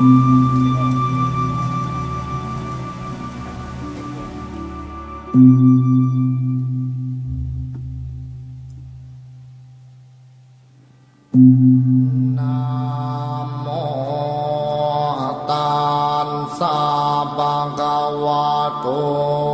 Namo tan sabagawa do.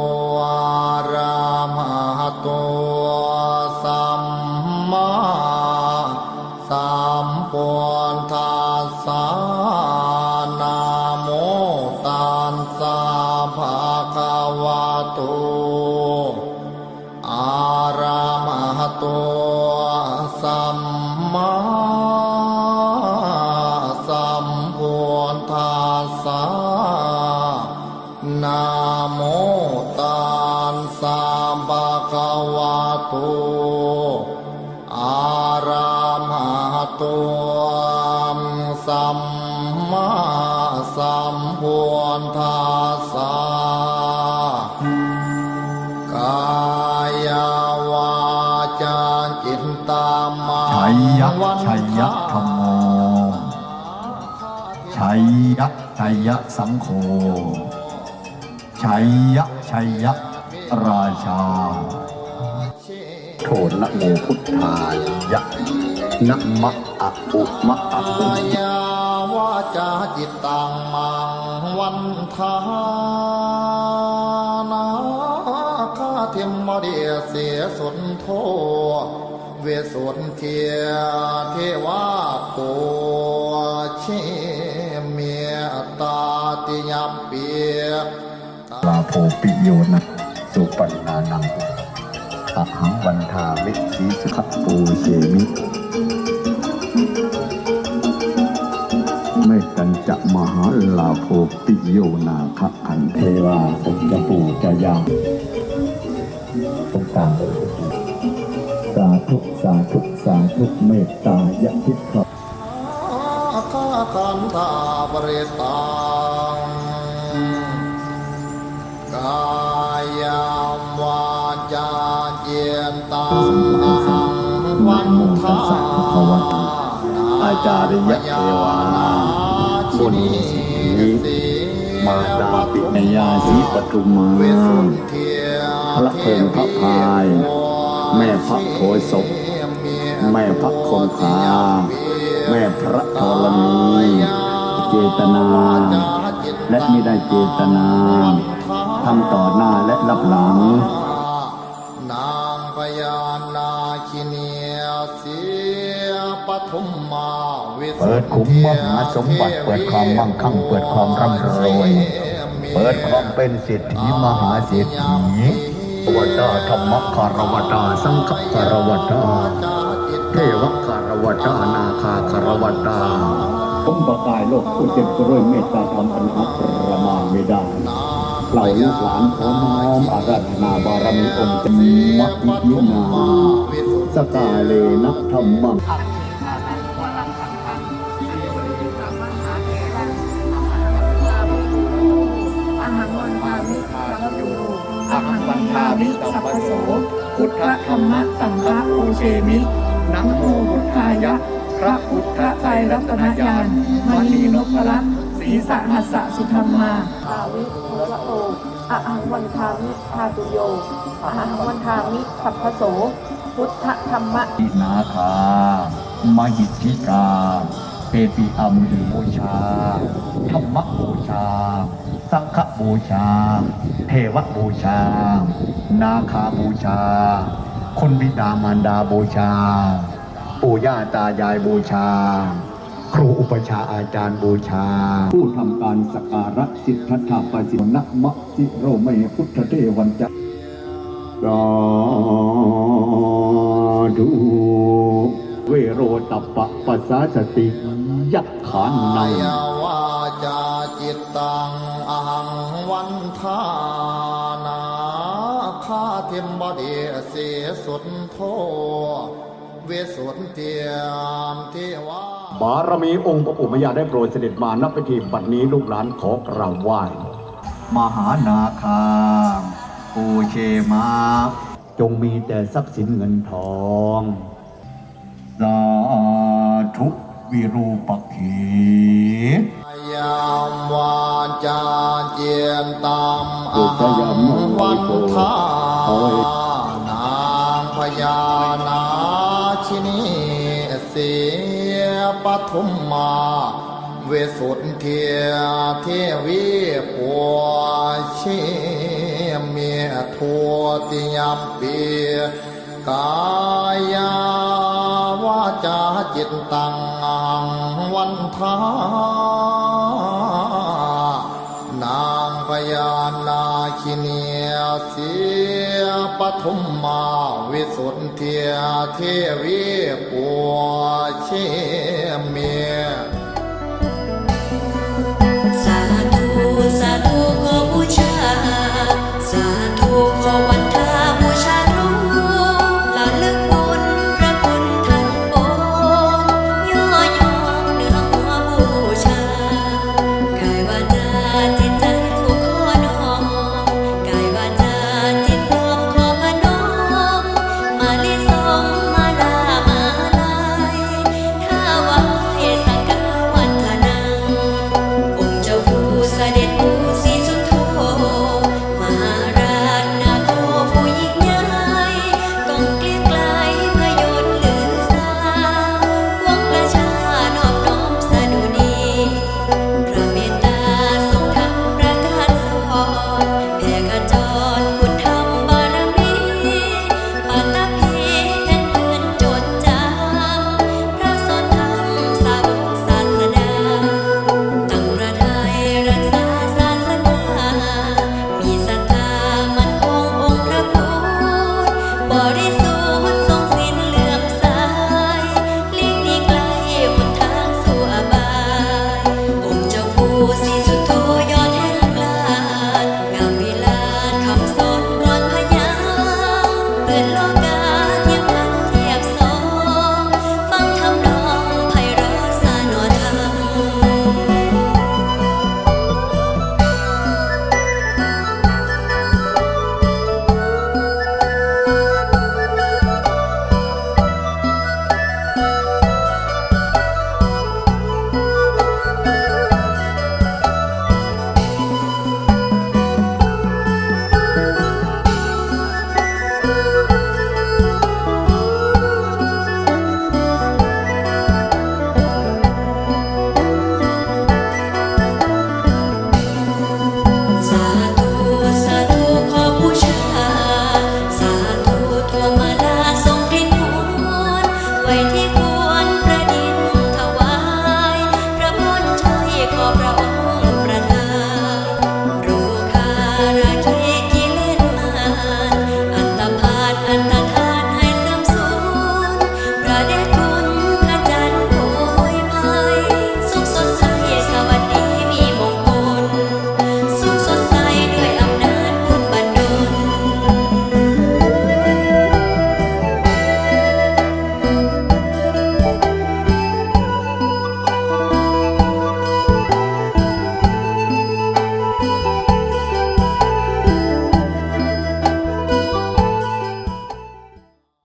หะโตสัมมาสัมพุทธัสสะกายวาจาจิตตามาชัยยะชัยยะธรรมโมชัยยะชัยยะสังโฆชัยยะชัยยะราชาโทนะโมพุทธายะ นะมะอะอุมะอะอุกายาวาจาจิตตังมังวันทานาคาเทมมาเดียเสียสนโท เวสุนเทียเทวาปูเชเมียตาติยมเปียลาโภปิโยนะสุปันนานังอหังวันทาวิสีสุขปูเชมิ เมตัญจะมหาลาโภปิโยนาคะขันเทวาสัจปูจะยังตรงกางสาธุสาธุสาธุเมตตายะทิขะอาคาคันธาปริตังกายามวาจาเจียนตังอหังวันทาอาจารยะเทวา บุญสีมาดาปิเนยาสีปทุมาพระเพิงพระพาย แม่พระโพยศพแม่พระคงคาแม่พระธรณีเจตนา และไม่ได้เจตนาทำต่อหน้าและรับหลัง นางพญานาคิเนียเสียปฐุมมา เปิดขุมมหาสมบัติ เปิดความมั่งคั่ง เปิดความร่ำรวย เปิดความเป็นเศรษฐีมหาเศรษฐีวตาธรรมคารวตา สังฆคารวตาเทวคารวตานาคาคารวตาผมประกายโลกผู้เต็มไปด้วยเมตตาธรรมอันหาประมาณไม่ได้เหล่าลูกหลานขอน้อมอาราธนาบารมีองค์จำมักยินาสกาเลนะธรรมัง โสพุทธธรรมะสังฆะโอเชมินะโมพุทธายะ พระพุทธไตรรัตนญาณมณีนพรัตน์ศีสะหัสสะสุธรรมาอาวิภวะโตอะหังวันทามิทาตุโยอะหังวันทามิสัพพโส พุทธธรรมะอินาคามหิทธิกาเปปิอัมหิบูชา ธรรมบูชา สังฆบูชา เทวบูชา นาคาบูชาคนบิดามารดาบูชา ปู่ย่าตายายบูชา ครูอุปชาอาจารย์บูชา ผู้ทำการสักการะสิทธัตถปสินะมะสิโรเมพุทธเทวันจะสาธุ ตัปปะปัสสาสติยักขานในกายวาจาจิตตังอหังวันทานาคาเทมบดีเสียสุนโทเวสุนเทียมเทวาบารมีองค์พระอุมยาได้โปรดเสด็จมานับพิธีบัดนี้ลูกหลานขอกราบไหว้มหานาคาปูเชมาจงมีแต่ทรัพย์สินเงินทองสาธุ วิรูปกขียามวาจาเจียนตามอาหามงวันทานางพญานาชินีเสียปฐุมมาเวสุทธีเทวีปัวชิเมียทัวติยามเปียกายาวาจา จิตตังวันทานางพญานาคิเนียเสียปฐุมมาวิสุทธิเทวีปัวเชเมีย